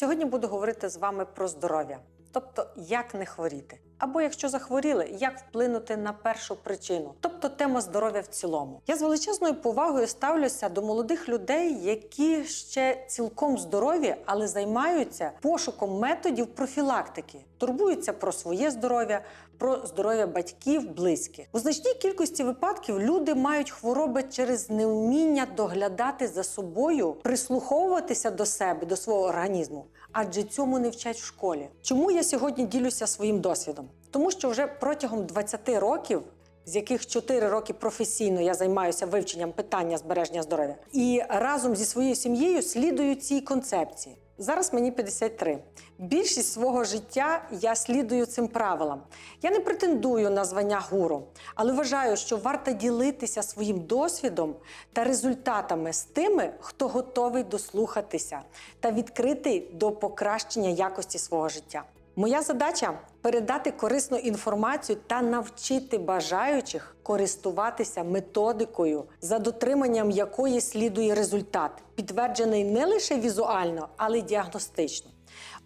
Сьогодні буду говорити з вами про здоров'я, тобто як не хворіти. Або якщо захворіли, як вплинути на першу причину, тобто тема здоров'я в цілому. Я з величезною повагою ставлюся до молодих людей, які ще цілком здорові, але займаються пошуком методів профілактики, турбуються про своє здоров'я, про здоров'я батьків, близьких. У значній кількості випадків люди мають хвороби через невміння доглядати за собою, прислуховуватися до себе, до свого організму, адже цьому не вчать в школі. Чому я сьогодні ділюся своїм досвідом? Тому що вже протягом 20 років. З яких 4 роки професійно я займаюся вивченням питання збереження здоров'я, і разом зі своєю сім'єю слідую цій концепції. Зараз мені 53. Більшість свого життя я слідую цим правилам. Я не претендую на звання гуру, але вважаю, що варто ділитися своїм досвідом та результатами з тими, хто готовий дослухатися та відкритий до покращення якості свого життя. Моя задача передати корисну інформацію та навчити бажаючих користуватися методикою, за дотриманням якої слідує результат, підтверджений не лише візуально, але й діагностично.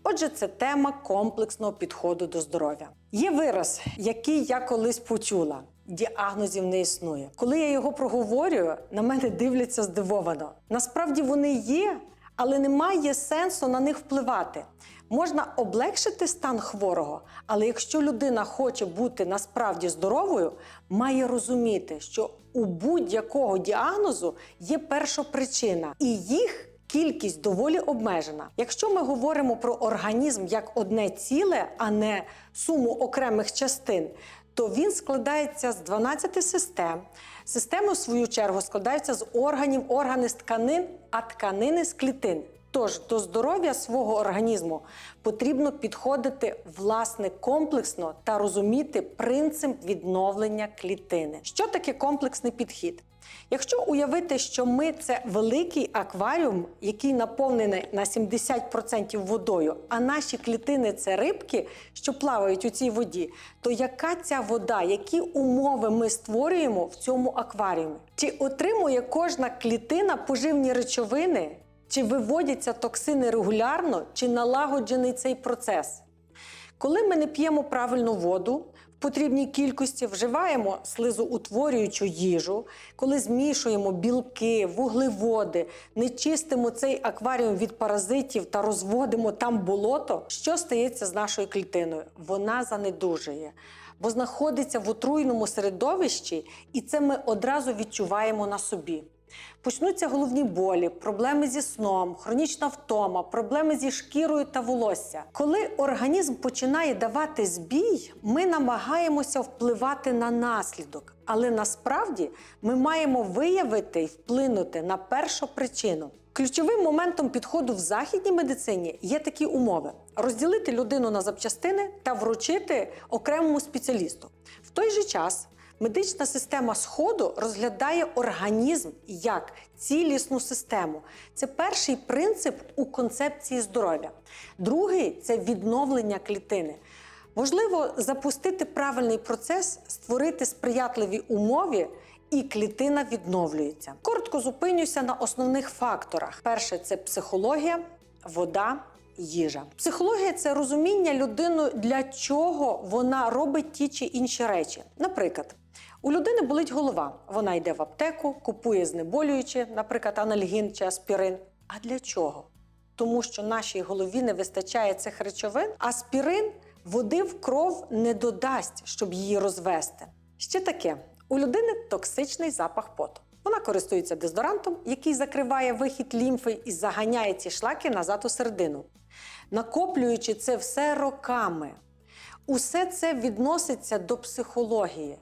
Отже, це тема комплексного підходу до здоров'я. Є вираз, який я колись почула. Діагнозів не існує. Коли я його проговорюю, на мене дивляться здивовано. Насправді вони є, але немає сенсу на них впливати. Можна облегшити стан хворого, але якщо людина хоче бути насправді здоровою, має розуміти, що у будь-якого діагнозу є першопричина, і їх кількість доволі обмежена. Якщо ми говоримо про організм як одне ціле, а не суму окремих частин, то він складається з 12 систем. Системи, в свою чергу, складаються з органів, органи з тканин, а тканини з клітин. Тож до здоров'я свого організму потрібно підходити власне комплексно та розуміти принцип відновлення клітини. Що таке комплексний підхід? Якщо уявити, що ми це великий акваріум, який наповнений на 70% водою, а наші клітини це рибки, що плавають у цій воді, то яка ця вода, які умови ми створюємо в цьому акваріумі? Чи отримує кожна клітина поживні речовини? Чи виводяться токсини регулярно, чи налагоджений цей процес? Коли ми не п'ємо правильну воду в потрібній кількості, вживаємо слизоутворюючу їжу, коли змішуємо білки, вуглеводи, не чистимо цей акваріум від паразитів та розводимо там болото, що стається з нашою клітиною? Вона занедужує, бо знаходиться в отруйному середовищі, і це ми одразу відчуваємо на собі. Почнуться головні болі, проблеми зі сном, хронічна втома, проблеми зі шкірою та волосся. Коли організм починає давати збій, ми намагаємося впливати на наслідок, але насправді ми маємо виявити і вплинути на першу причину. Ключовим моментом підходу в західній медицині є такі умови: розділити людину на запчастини та вручити окремому спеціалісту. В той же час Медична система Сходу розглядає організм як цілісну систему. Це перший принцип у концепції здоров'я. Другий це відновлення клітини. Важливо запустити правильний процес, створити сприятливі умови, і клітина відновлюється. Коротко зупинюся на основних факторах: перше це психологія, вода. Їжа. Психологія це розуміння людини, для чого вона робить ті чи інші речі. Наприклад, у людини болить голова. Вона йде в аптеку, купує знеболюючі, наприклад, анальгін чи аспірин. А для чого? Тому що нашій голові не вистачає цих речовин, аспірин води в кров не додасть, щоб її розвести. Ще таке: у людини токсичний запах поту. Вона користується дезодорантом, який закриває вихід лімфи і заганяє ці шлаки назад у середину, накоплюючи це все роками. Усе це відноситься до психології.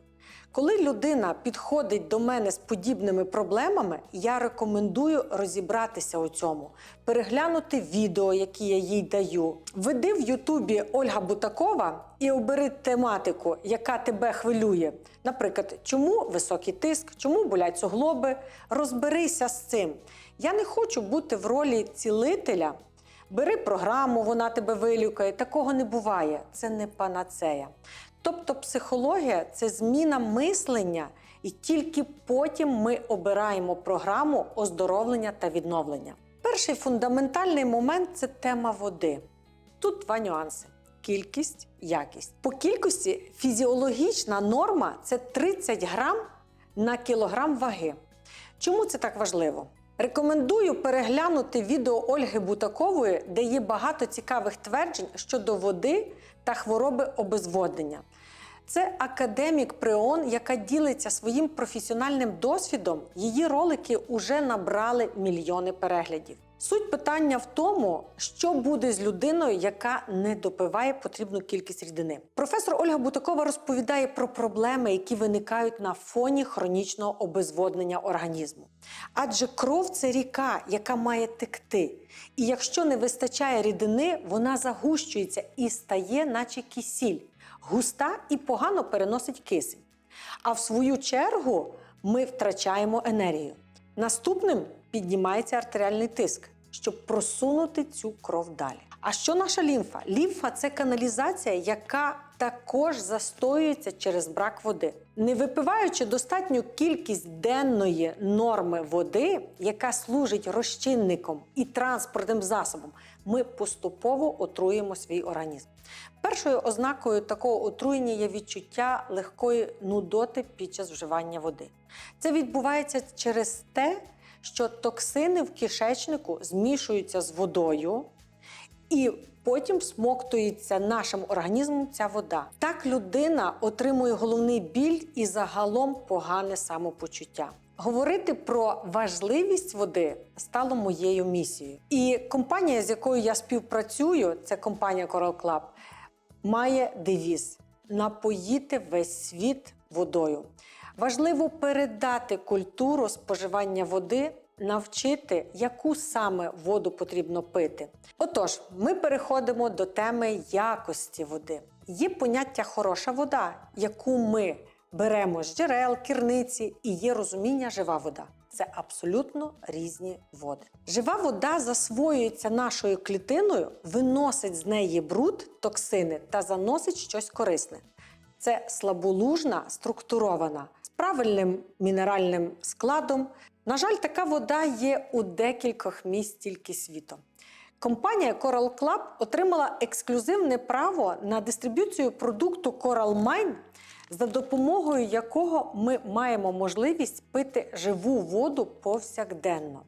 Коли людина підходить до мене з подібними проблемами, я рекомендую розібратися у цьому, переглянути відео, які я їй даю. Веди в Ютубі Ольга Бутакова і обери тематику, яка тебе хвилює. Наприклад, чому високий тиск, чому болять суглоби. Розберися з цим. Я не хочу бути в ролі цілителя. Бери програму, вона тебе вилікає. Такого не буває. Це не панацея. Тобто психологія це зміна мислення, і тільки потім ми обираємо програму оздоровлення та відновлення. Перший фундаментальний момент це тема води. Тут два нюанси: кількість, якість. По кількості фізіологічна норма це 30 грам на кілограм ваги. Чому це так важливо? Рекомендую переглянути відео Ольги Бутакової, де є багато цікавих тверджень щодо води та хвороби обезводнення. Це академік Преон, яка ділиться своїм професіональним досвідом. Її ролики вже набрали мільйони переглядів. Суть питання в тому, що буде з людиною, яка не допиває потрібну кількість рідини. Професор Ольга Бутакова розповідає про проблеми, які виникають на фоні хронічного обезводнення організму. Адже кров це ріка, яка має текти. І якщо не вистачає рідини, вона загущується і стає, наче кисіль, густа і погано переносить кисень. А в свою чергу ми втрачаємо енергію. Наступним піднімається артеріальний тиск, щоб просунути цю кров далі. А що наша лімфа? Лімфа це каналізація, яка також застоюється через брак води. Не випиваючи достатню кількість денної норми води, яка служить розчинником і транспортним засобом, ми поступово отруємо свій організм. Першою ознакою такого отруєння є відчуття легкої нудоти під час вживання води. Це відбувається через те, що токсини в кишечнику змішуються з водою, і потім всмоктується нашим організмом ця вода. Так людина отримує головний біль і загалом погане самопочуття. Говорити про важливість води стало моєю місією. І компанія, з якою я співпрацюю, це компанія Coral Club, має девіз напоїти весь світ водою. Важливо передати культуру споживання води, навчити, яку саме воду потрібно пити. Отож, ми переходимо до теми якості води. Є поняття хороша вода, яку ми беремо з джерел, керниці, і є розуміння жива вода. Це абсолютно різні води. Жива вода засвоюється нашою клітиною, виносить з неї бруд, токсини та заносить щось корисне. Це слаболужна, структурована, з правильним мінеральним складом. На жаль, така вода є у декількох місць тільки світу. Компанія Coral Club отримала ексклюзивне право на дистриб'юцію продукту Coral Mine, за допомогою якого ми маємо можливість пити живу воду повсякденно.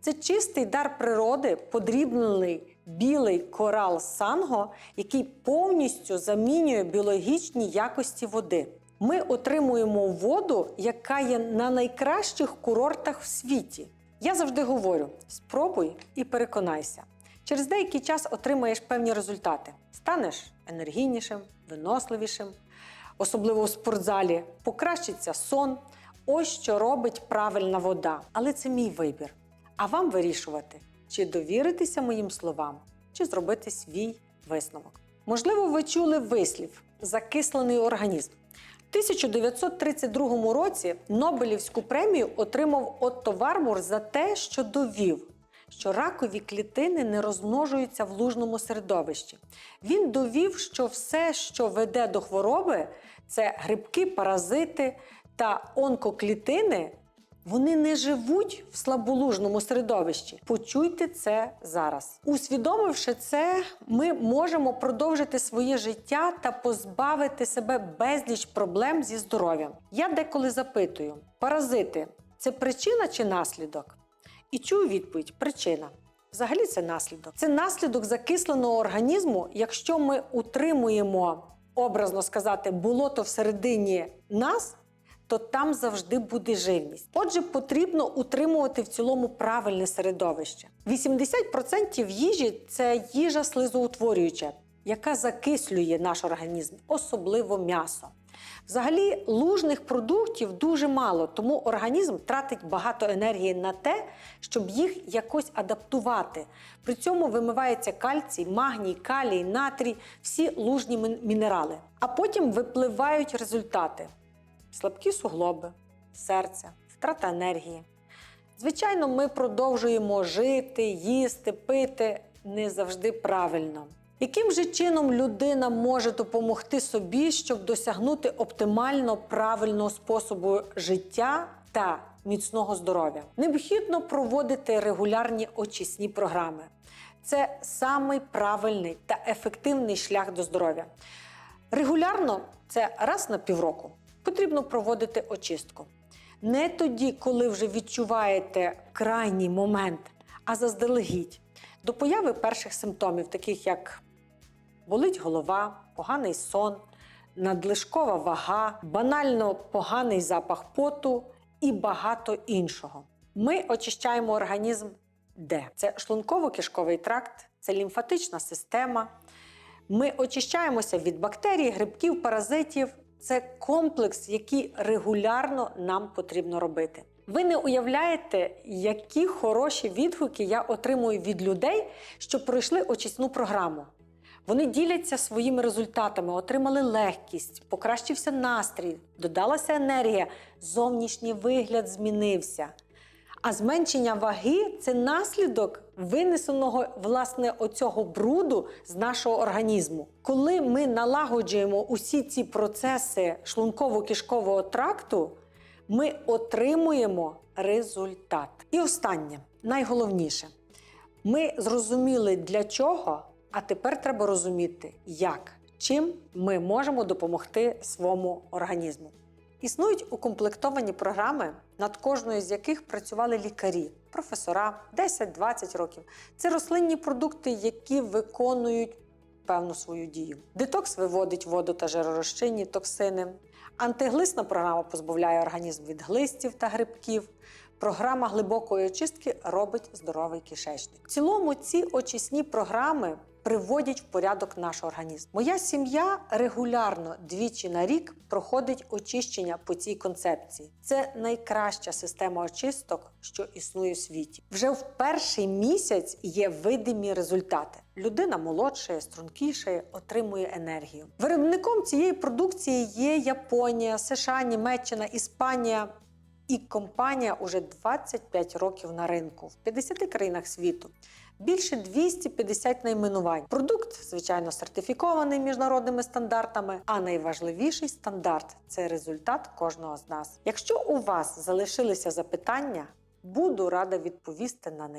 Це чистий дар природи, подрібнений білий корал санго, який повністю замінює біологічні якості води. Ми отримуємо воду, яка є на найкращих курортах в світі. Я завжди говорю: спробуй і переконайся. Через деякий час отримаєш певні результати. Станеш енергійнішим, виносливішим, особливо в спортзалі, покращиться сон. Ось що робить правильна вода. Але це мій вибір. А вам вирішувати, чи довіритися моїм словам, чи зробити свій висновок. Можливо, ви чули вислів закислений організм. У 1932 році Нобелівську премію отримав Отто Вармур за те, що довів, що ракові клітини не розмножуються в лужному середовищі. Він довів, що все, що веде до хвороби, це грибки, паразити та онкоклітини. Вони не живуть в слаболужному середовищі. Почуйте це зараз. Усвідомивши це, ми можемо продовжити своє життя та позбавити себе безліч проблем зі здоров'ям. Я деколи запитую: паразити це причина чи наслідок? І чую відповідь: причина. Взагалі це наслідок. Це наслідок закисленого організму, якщо ми утримуємо, образно сказати, болото всередині нас то там завжди буде живність. Отже, потрібно утримувати в цілому правильне середовище. 80% їжі це їжа слизоутворююча, яка закислює наш організм, особливо м'ясо. Взагалі, лужних продуктів дуже мало, тому організм тратить багато енергії на те, щоб їх якось адаптувати. При цьому вимивається кальцій, магній, калій, натрій, всі лужні мінерали. А потім випливають результати слабкі суглоби, серця, втрата енергії. Звичайно, ми продовжуємо жити, їсти, пити не завжди правильно. Яким же чином людина може допомогти собі, щоб досягнути оптимально правильного способу життя та міцного здоров'я. Необхідно проводити регулярні очисні програми. Це самий правильний та ефективний шлях до здоров'я. Регулярно це раз на півроку потрібно проводити очистку. Не тоді, коли вже відчуваєте крайній момент, а заздалегідь до появи перших симптомів, таких як болить голова, поганий сон, надлишкова вага, банально поганий запах поту і багато іншого. Ми очищаємо організм де? Це шлунково-кишковий тракт, це лімфатична система. Ми очищаємося від бактерій, грибків, паразитів. Це комплекс, який регулярно нам потрібно робити. Ви не уявляєте, які хороші відгуки я отримую від людей, що пройшли очисну програму. Вони діляться своїми результатами, отримали легкість, покращився настрій, додалася енергія, зовнішній вигляд змінився. А зменшення ваги це наслідок винесеного власне оцього бруду з нашого організму. Коли ми налагоджуємо усі ці процеси шлунково-кишкового тракту, ми отримуємо результат. І останнє, найголовніше, ми зрозуміли для чого, а тепер треба розуміти, як, чим ми можемо допомогти своєму організму. Існують укомплектовані програми, над кожною з яких працювали лікарі, професора 10-20 років. Це рослинні продукти, які виконують певну свою дію. Детокс виводить воду та жиророзчинні токсини. Антиглисна програма позбавляє організм від глистів та грибків. Програма глибокої очистки робить здоровий кишечник. В цілому ці очисні програми приводять в порядок наш організм. Моя сім'я регулярно двічі на рік проходить очищення по цій концепції. Це найкраща система очисток, що існує в світі. Вже в перший місяць є видимі результати. Людина молодшає, стрункішає, отримує енергію. Виробником цієї продукції є Японія, США, Німеччина, Іспанія. І компанія уже 25 років на ринку в 50 країнах світу. Більше 250 найменувань. Продукт, звичайно, сертифікований міжнародними стандартами. А найважливіший стандарт це результат кожного з нас. Якщо у вас залишилися запитання, буду рада відповісти на них.